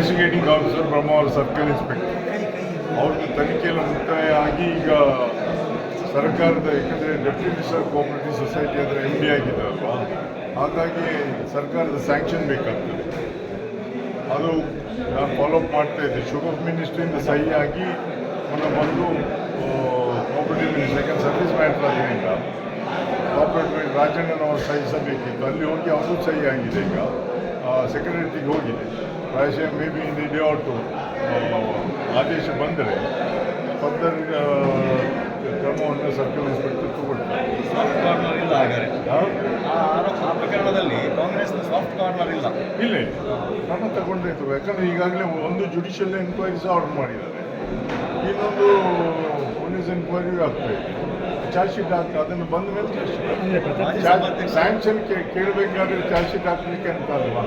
Investigating officer Brahmavar circle inspector ಅವ್ರದ್ದು ತನಿಖೆಯಲ್ಲಿ ಮುಕ್ತಾಯ ಆಗಿ ಈಗ ಸರ್ಕಾರದ ಯಾಕಂದರೆ ಡೆಪ್ಟಿ ಮಿನಿಸ್ಟರ್ ಕೋಆಪರೇಟಿವ್ ಸೊಸೈಟಿ ಅಂದರೆ ಎಂ ಡಿ ಅಲ್ವಾ? ಹಾಗಾಗಿ ಸರ್ಕಾರದ ಸ್ಯಾಂಕ್ಷನ್ ಬೇಕಾಗ್ತದೆ. ಅದು ನಾನು ಫಾಲೋಅಪ್ ಮಾಡ್ತಾ ಇದ್ದೆ. ಶುಗರ್ ಮಿನಿಸ್ಟ್ರಿಯಿಂದ ಸಹಿ ಆಗಿ ಮೊನ್ನೆ ಬಂದು ಕೋಆಪರೇಟಿವ್ ಮಿನಿಸ್ಟರ್ ಸರ್ವಿಸ್ ಮ್ಯಾಟರ್ ಆದ್ದರಿಂದ ಕೋಆಪರೇಟಿವ್ ರಾಜಣ್ಣನವರು ಸಹಿಸಬೇಕಿತ್ತು ಅಲ್ಲಿ ಹೋಗಿ ಅವರು ಸಹಿ ಆಗಿದೆ ಈಗ. ಸೆಕ್ರೆಟರಿಗೆ ಹೋಗಿದೆ. ಪ್ರಾಯಶಃ may be in the day or two ಆದೇಶ ಬಂದರೆ ಫರ್ದರ್ ಕ್ರಮವನ್ನು ಸರ್ಕಲ್ ಇನ್ಸ್ಪೆಕ್ಟರ್ ತಗೊಳ್ತಾರೆ. ಸಾಫ್ಟ್ ಕಾರ್ನರ್ ಇಲ್ಲ ಹಾಗಾದ್ರೆ. ಆ ಪ್ರಕರಣದಲ್ಲಿ ಕಾಂಗ್ರೆಸ್ನ ಸಾಫ್ಟ್ ಕಾರ್ನರ್ ಇಲ್ಲ. ಇಲ್ಲ ಕ್ರಮ ತಗೊಂಡಿತ್ತು ಯಾಕಂದರೆ ಈಗಾಗಲೇ ಒಂದು ಜುಡಿಷಿಯಲ್ ಎನ್ಕ್ವೈರೀಸ್ ಆರ್ಡರ್ ಮಾಡಿದ್ದಾರೆ. ಇನ್ನೊಂದು ಪೊಲೀಸ್ ಎನ್ಕ್ವೈರಿ ಆಗ್ತಾ ಇದೆ ಚಾರ್ಜ್ ಶೀಟ್ ಹಾಕಿ ಅದನ್ನು ಬಂದ ಮೇಲೆ ಚಾರ್ಜ್ ಸ್ಯಾಂಕ್ಷನ್ ಕೇಳಬೇಕಾದ್ರೆ ಚಾರ್ಜ್ ಶೀಟ್ ಹಾಕ್ಲಿಕ್ಕೆ ಅಂತ ಅಲ್ವಾ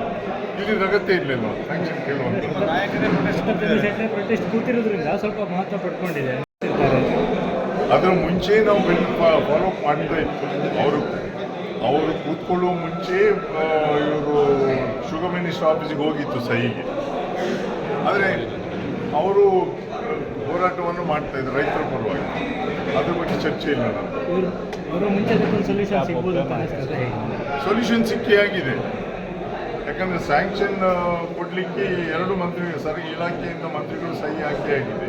ಇಲ್ಲಿ ಅಗತ್ಯ ಇರಲಿಲ್ಲ ಸ್ಯಾಂಕ್ಷನ್ ಕೇಳುವಂತ ಸ್ವಲ್ಪ ಮಹತ್ವ ಪಡ್ಕೊಂಡಿದೆ ಅದರ ಮುಂಚೆ ನಾವು ಬೆನ್ನು ಫಾಲೋ ಮಾಡಿದ್ರೆ ಇತ್ತು ಅವರು ಅವರು ಕೂತ್ಕೊಳ್ಳುವ ಮುಂಚೆ ಇವರು ಶುಗರ್ ಮಿನಿಸ್ಟರ್ ಆಫೀಸಿಗೆ ಹೋಗಿತ್ತು ಸಹಿಗೆ ಆದರೆ ಅವರು ಹೋರಾಟವನ್ನು ಮಾಡ್ತಾ ಇದ್ದಾರೆ ರೈತರ ಪರವಾಗಿ. ಅದ್ರ ಬಗ್ಗೆ ಚರ್ಚೆ ಇಲ್ಲ ಸೊಲ್ಯೂಷನ್ ಸಿಕ್ಕಿ ಆಗಿದೆ ಯಾಕಂದರೆ ಸ್ಯಾಂಕ್ಷನ್ ಕೊಡ್ಲಿಕ್ಕೆ ಎರಡು ಮಂತ್ರಿ ಸರ್ ಇಲಾಖೆಯಿಂದ ಮಂತ್ರಿಗಳು ಸಹಿ ಹಾಕಿ ಆಗಿದೆ.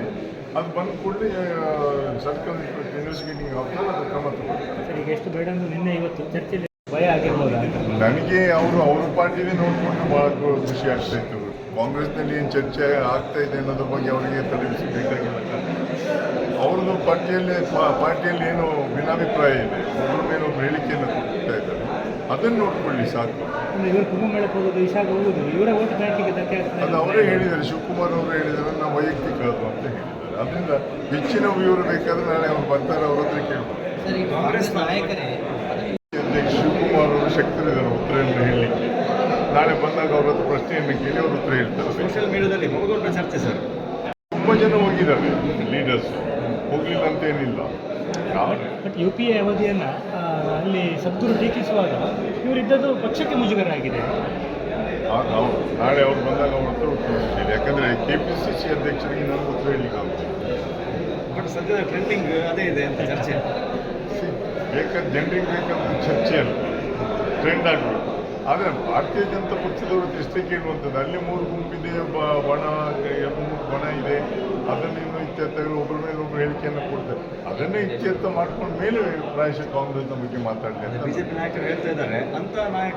ಅದು ಬಂದ ಕೂಡಲೇ ಸರ್ಕಲ್ ಇನ್ವೆಸ್ಟಿಗೇಟಿಂಗ್ ಆಫೀಸರ್ ಅದು ಕ್ರಮ ತಗೊಳ್ತಾರೆ. ಎಷ್ಟು ಬೇಡ ಅಂದ್ರೂ ನಿನ್ನೆ ಇವತ್ತು ಚರ್ಚೆಯಲ್ಲಿ ಭಯ ಆಗಿರ್ಬೋದಾ? ನನಗೆ ಅವರು ಅವ್ರ ಪಾರ್ಟಿನೇ ನೋಡಿಕೊಂಡು ಭಾಳ ಖುಷಿ ಆಗ್ತಾ ಇತ್ತು. ಕಾಂಗ್ರೆಸ್ನಲ್ಲಿ ಏನು ಚರ್ಚೆ ಆಗ್ತಾ ಇದೆ ಅನ್ನೋದ್ರ ಬಗ್ಗೆ ಅವರಿಗೆ ತಲೆಬಿಸಬೇಕಾಗಿಲ್ಲ ಅವ್ರದ್ದು ಪಾರ್ಟಿಯಲ್ಲಿ ಪಾರ್ಟಿಯಲ್ಲಿ ಏನು ಭಿನ್ನಾಭಿಪ್ರಾಯ ಇದೆ. ಒಬ್ಬರ ಮೇಲೆ ಒಬ್ಬರು ಹೇಳಿಕೆಯನ್ನು ಕೊಡ್ತಾ ಇದ್ದಾರೆ. ಅದನ್ನು ನೋಡ್ಕೊಳ್ಳಿ ಸಾಕು. ಅದು ಅವರೇ ಹೇಳಿದ್ದಾರೆ. ಶಿವಕುಮಾರ್ ಅವರು ಹೇಳಿದ್ದಾರೆ. ನಾವು ವೈಯಕ್ತಿಕ ಅದು ಅಂತ ಹೇಳಿದ್ದಾರೆ. ಅದರಿಂದ ಹೆಚ್ಚಿನ ವಿವರ ಬೇಕಾದ್ರೆ ನಾಳೆ ಅವ್ರು ಬರ್ತಾರೆ ಅವ್ರ ಹತ್ರ ಕೇಳ್ಬೋದು. ಸರ್ ಕಾಂಗ್ರೆಸ್ ನಾಯಕರೇ ಅಧ್ಯಕ್ಷ ಶಿವಕುಮಾರ್ ಅವರು ಶಕ್ತರಿದ್ದಾರೆ ಉತ್ತರ ಹೇಳಲಿಕ್ಕೆ ನಾಳೆ ಬಂದಾಗ ಅವ್ರ ಹತ್ರ ಪ್ರಶ್ನೆಯನ್ನು ಕೇಳಿ ಅವ್ರ ಉತ್ತರ ಹೇಳ್ತಾರೆ. ಸೋಷಿಯಲ್ ಮೀಡಿಯಾದಲ್ಲಿ ಬಹುದೊಡ್ಡ ಚರ್ಚೆ ಸರ್. ತುಂಬ ಜನ ಹೋಗಿದ್ದಾರೆ ಲೀಡರ್ಸ್ ಹೋಗಲಿಲ್ಲ ಅಂತ ಏನಿಲ್ಲ. ಬಟ್ ಯು ಪಿ ಎ ಅವಧಿಯನ್ನು ಅಲ್ಲಿ ಸದ್ಗುರು ಟೀಕಿಸುವಾಗ ಇವರಿದ್ದದ್ದು ಪಕ್ಷಕ್ಕೆ ಮುಜುಗರ ಆಗಿದೆ ನಾಳೆ ಅವ್ರು ಬಂದಾಗ ಅವ್ರ ಹತ್ರ ಉತ್ತರ ಹೇಳ್ತೀನಿ ಯಾಕಂದರೆ ಕೆ ಪಿ ಸಿ ಸಿ ಅಧ್ಯಕ್ಷರಿಗೆ ನಾನು ಉತ್ತರ ಹೇಳಲಿಕ್ಕೆ ಬಟ್ ಸದ್ಯದ ಟ್ರೆಂಡಿಂಗ್ ಅದೇ ಇದೆ ಅಂತ ಚರ್ಚೆ. ಬೇಕಾದ ಜನರಿಗೆ ಬೇಕಾದ ಚರ್ಚೆ ಅಲ್ಲ ಟ್ರೆಂಡ್ ಆಗಬೇಕು ಆದರೆ ಭಾರತೀಯ ಜನತಾ ಪಕ್ಷದವರು ಎಷ್ಟೇ ಕೇಳುವಂಥದ್ದು ಅಲ್ಲಿ ಮೂರು ಗುಂಪಿದೆ ಬ- ಬಣ ಎರಡು ಮೂರು ಬಣ ಇದೆ. ಅದನ್ನು ಇನ್ನೂ ಇತ್ಯರ್ಥಗಳು ಒಬ್ಬರ ಮೇಲೆ ಒಬ್ಬರು ಹೇಳಿಕೆಯನ್ನು ಕೊಡ್ತಾರೆ. ಅದನ್ನೇ ಇತ್ಯರ್ಥ ಮಾಡ್ಕೊಂಡ ಮೇಲೆ ಪ್ರಾಯಶಃ ಕಾಂಗ್ರೆಸ್ನ ಬಗ್ಗೆ ಮಾತಾಡ್ತಾರೆ. ಬಿಜೆಪಿ ನಾಯಕರು ಹೇಳ್ತಾ ಇದ್ದಾರೆ ಅಂತ ನಾಯಕ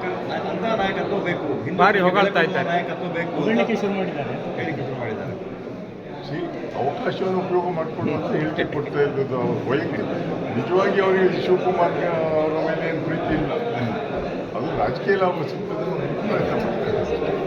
ಅಂತ ನಾಯಕತ್ವ ಬೇಕು. ಹಿಂದಿ ಬಾರಿ ಹೊಗಳ್ತಾ ಇದ್ದಾರೆ. ನಾಯಕತ್ವ ಬೇಕು ಹೇಳಿಕೆ ಶುರು ಮಾಡಿದ್ದಾರೆ. ಹೇಳಿಕೆ ಶುರು ಮಾಡಿದ್ದಾರೆ. ಸಿ ಅವಕಾಶವನ್ನು ಉಪಯೋಗ ಮಾಡಿಕೊಳ್ಳುವಂತ ಹೇಳಿಕೆ ಕೊಡ್ತಾ ಇದ್ದದ್ದು ಅವ್ರ. ವೈಯಕ್ತಿಕ ನಿಜವಾಗಿ ಅವರಿಗೆ ಶಿವಕುಮಾರ್ ಅವರ ಮೇಲೆ ಏನು ಪ್ರೀತಿ ಇಲ್ಲ. ರಾಜಕೀಯ ಲಾಭ ಸಿಗ್ತದೆ ಅನ್ನೋ ಪ್ರಯತ್ನ ಪಡ್ತಾರೆ